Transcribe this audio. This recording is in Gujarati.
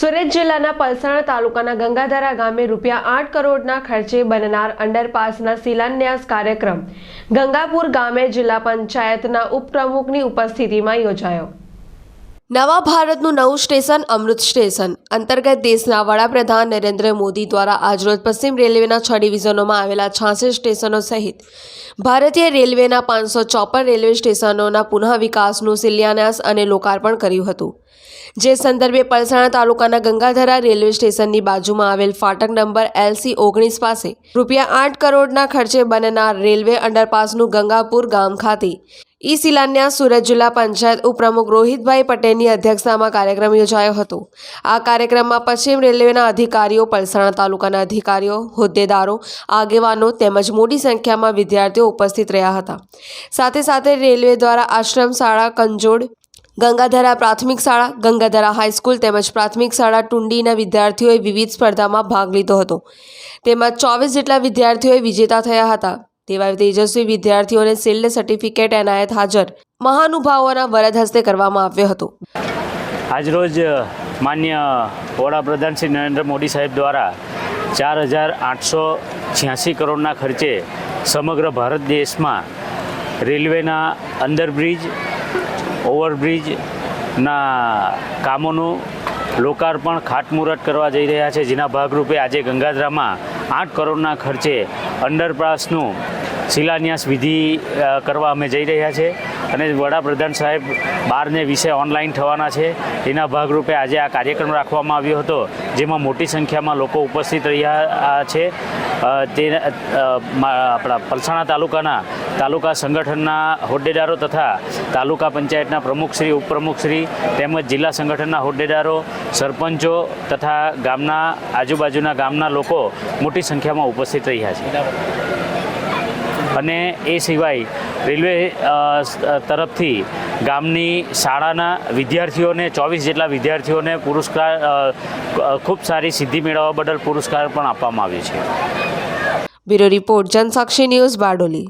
સુરત જિલ્લાના પલસાણા તાલુકાના ગંગાધરા ગામે રૂપિયા આઠ કરોડના ખર્ચે બનનાર અંડરપાસના શિલાન્યાસ કાર્યક્રમ ગંગાપુર ગામે જિલ્લા પંચાયતના ઉપપ્રમુખની ઉપસ્થિતિમાં યોજાયો. નવા ભારતનું નવું સ્ટેશન અમૃત સ્ટેશન. અંતર્ગત દેશના વડાપ્રધાન નરેન્દ્ર મોદી દ્વારા આજરોજ પશ્ચિમ રેલવેના છ ડિવિઝનોમાં આવેલા છાસઠ સ્ટેશનો સહિત ભારતીય રેલવેના પાંચસો ચોપન રેલવે સ્ટેશનોના પુનઃ વિકાસનું શિલાન્યાસ અને લોકાર્પણ કર્યું હતું. જે સંદર્ભે પલસાણા તાલુકાના ગંગાધરા રેલવે સ્ટેશનની બાજુમાં આવેલ ફાટક નંબર એલસી ઓગણીસ પાસે રૂપિયા આઠ કરોડના ખર્ચે બનનાર રેલવે અંડરપાસનું ગંગાપુર ગામ ખાતે ઈ શિલાન્યાસ સુરત જિલ્લા પંચાયત ઉપપ્રમુખ રોહિતભાઈ પટેલની અધ્યક્ષતામાં કાર્યક્રમ યોજાયો હતો. આ કાર્યક્રમમાં પશ્ચિમ રેલવેના અધિકારીઓ, પલસાણા તાલુકાના અધિકારીઓ, હોદ્દેદારો, આગેવાનો તેમજ મોટી સંખ્યામાં વિદ્યાર્થીઓ ઉપસ્થિત રહ્યા હતા. સાથે સાથે રેલવે દ્વારા આશ્રમ શાળા, કંજોડ, ગંગાધરા પ્રાથમિક શાળા, ગંગાધરા હાઈસ્કૂલ તેમજ પ્રાથમિક શાળા ટુંડીના વિદ્યાર્થીઓએ વિવિધ સ્પર્ધામાં ભાગ લીધો હતો. તેમાં ચોવીસ જેટલા વિદ્યાર્થીઓએ વિજેતા થયા હતા. તેવા તેજસ્વી વિદ્યાર્થીઓને સિલ્ડ સર્ટિફિકેટ એનાયત હાજર મહાનુભાવોના વરદ હસ્તે કરવામાં આવ્યો હતો. આજરોજ માન્ય વડાપ્રધાન શ્રી નરેન્દ્ર મોદી સાહેબ દ્વારા ચાર હજાર આઠસો છ્યાસી કરોડના ખર્ચે સમગ્ર ભારત દેશમાં રેલવેના અંડરબ્રિજ ઓવરબ્રિજના કામોનું લોકાર્પણ ખાતમુહૂર્ત કરવા જઈ રહ્યા છે. જેના ભાગરૂપે આજે ગંગાધરામાં આઠ કરોડના ખર્ચે અંડરપાસનું શિલાન્યાસ વિધિ કરવા અમે જઈ રહ્યા છે અને વડાપ્રધાન સાહેબ બારને વિશે ઓનલાઈન થવાના છે. એના ભાગરૂપે આજે આ કાર્યક્રમ રાખવામાં આવ્યો હતો, જેમાં મોટી સંખ્યામાં લોકો ઉપસ્થિત રહ્યા છે. તે આપણા પલસાણા તાલુકાના તાલુકા સંગઠનના હોદ્દેદારો તથા તાલુકા પંચાયતના પ્રમુખશ્રી ઉપપ્રમુખશ્રી તેમજ જિલ્લા સંગઠનના હોદ્દેદારો, સરપંચો તથા ગામના આજુબાજુના ગામના લોકો મોટી સંખ્યામાં ઉપસ્થિત રહ્યા છે. અને એ સિવાય રેલવે તરફથી ગામની શાળાના વિદ્યાર્થીઓને, ચોવીસ જેટલા વિદ્યાર્થીઓને પુરસ્કાર ખૂબ સારી સિદ્ધિ મેળવવા બદલ પુરસ્કાર પણ આપવામાં આવ્યો છે. Bureau report Jansakshi news Bardoli.